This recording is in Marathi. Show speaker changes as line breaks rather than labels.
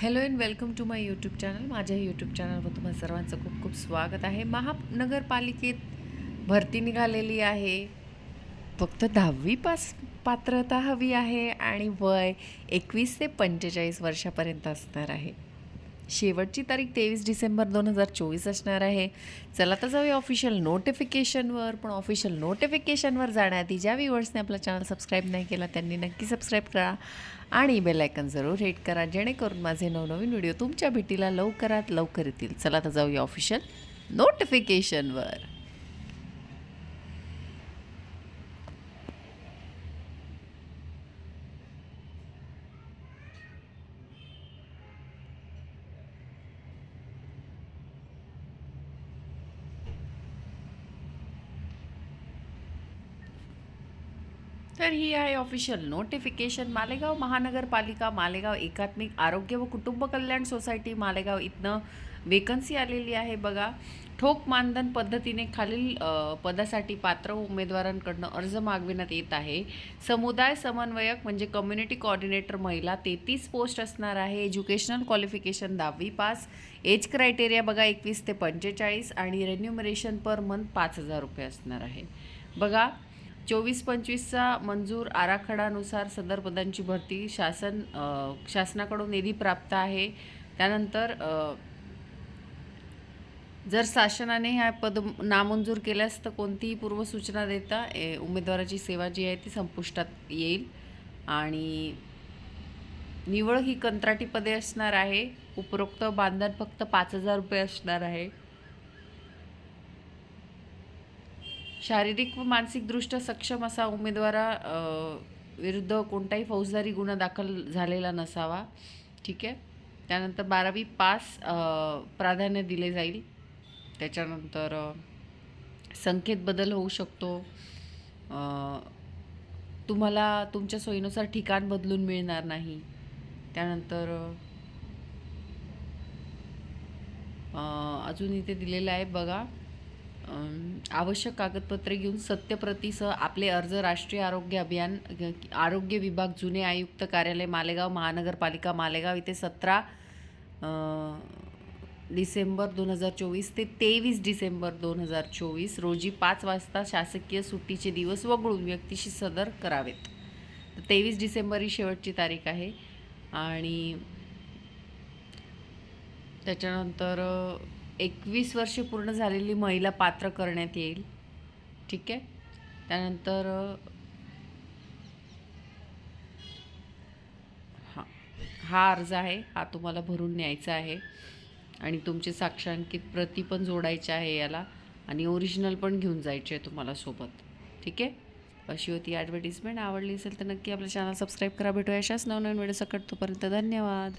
Hello and welcome to my YouTube channel. माझ्या यूट्यूब चॅनलवर तुम्हा सर्वांचं खूप खूप स्वागत आहे. महानगरपालिकेत भरती निघालेली आहे. फक्त दहावी पास पात्रता हवी आहे आणि वय एकवीस ते पंचेचाळीस वर्षापर्यंत असणार आहे. शेवटची तारीख तेवीस डिसेंबर दोन हजार चोवीस असणार आहे. चला तर जाऊया ऑफिशियल नोटिफिकेशनवर पण ऑफिशियल नोटिफिकेशनवर जाण्याआधी ज्या व्ह्युअर्सने आपला चॅनल सबस्क्राईब नाही केला त्यांनी नक्की सबस्क्राईब करा आणि बेलायकन जरूर हिट करा जेणेकरून माझे नवनवीन व्हिडिओ तुमच्या भेटीला लवकरात लवकर येतील. चला तर जाऊया ऑफिशियल नोटिफिकेशनवर तर ही आहे ऑफिशियल नोटिफिकेशन मालेगाव महानगरपालिका मालेगाव एकात्मिक आरोग्य व कुटुंब कल्याण सोसायटी मालेगाव इथनं वेकन्सी आलेली आहे बघा. ठोक मानधन पद्धतीने खालील पदासाठी पात्र उमेदवारांकडनं अर्ज मागविण्यात येत आहे. समुदाय समन्वयक म्हणजे कम्युनिटी कोऑर्डिनेटर महिला तेहतीस पोस्ट असणार आहे. एज्युकेशनल क्वालिफिकेशन दहावी पास एज क्रायटेरिया बघा एकवीस ते पंचेचाळीस आणि रेन्युमरेशन पर मंथ पाच हजार रुपये असणार आहे. बघा चोवीस पंचवीसचा मंजूर आराखडानुसार सदर पदांची भरती शासन शासनाकडून निधी प्राप्त आहे. त्यानंतर जर शासनाने ह्या पद नामंजूर केल्यास तर कोणतीही पूर्वसूचना देता ए, उमेदवाराची सेवा जी आहे ती संपुष्टात येईल. आणि निवड ही कंत्राटी पदे असणार आहे. उपरोक्त बांधण फक्त पाच हजार रुपये असणार आहे. शारीरिक व मानसिकदृष्ट्या सक्षम असा उमेदवारा विरुद्ध कोणताही फौजदारी गुन्हा दाखल झालेला नसावा. ठीक आहे? त्यानंतर बारावी पास प्राधान्य दिले जाईल. त्याच्यानंतर संख्येत बदल होऊ शकतो. तुम्हाला तुमच्या सोयीनुसार ठिकाण बदलून मिळणार नाही. त्यानंतर अजून इथे दिलेलं आहे बघा. आवश्यक कागदपत्रे घेऊन सत्यप्रतीसह आपले अर्ज राष्ट्रीय आरोग्य अभियान आरोग्य विभाग जुने आयुक्त कार्यालय मालेगाव महानगरपालिका मालेगाव इथे सतरा डिसेंबर दोन हजार चोवीस ते तेवीस डिसेंबर दोन हजार चोवीस रोजी पाच वाजता शासकीय सुट्टीचे दिवस वगळून व्यक्तीशी सदर करावेत. तर तेवीस डिसेंबर ही शेवटची तारीख आहे आणि त्याच्यानंतर एकवीस वर्षे पूर्ण झालेली महिला पात्र करण्यात येईल. ठीक आहे? त्यानंतर हां हा अर्ज आहे. हा तुम्हाला भरून न्यायचा आहे. आणि तुमचे साक्षांकित प्रती पण जोडायचे आहे याला. आणि ओरिजिनल पण घेऊन जायचे आहे तुम्हाला सोबत. ठीक आहे? अशी होती ॲडव्हर्टिजमेंट आवडली असेल तर नक्की आपलं चॅनल सबस्क्राईब करा. भेटूया अशाच नवनवीन वेळेसकट तोपर्यंत. धन्यवाद.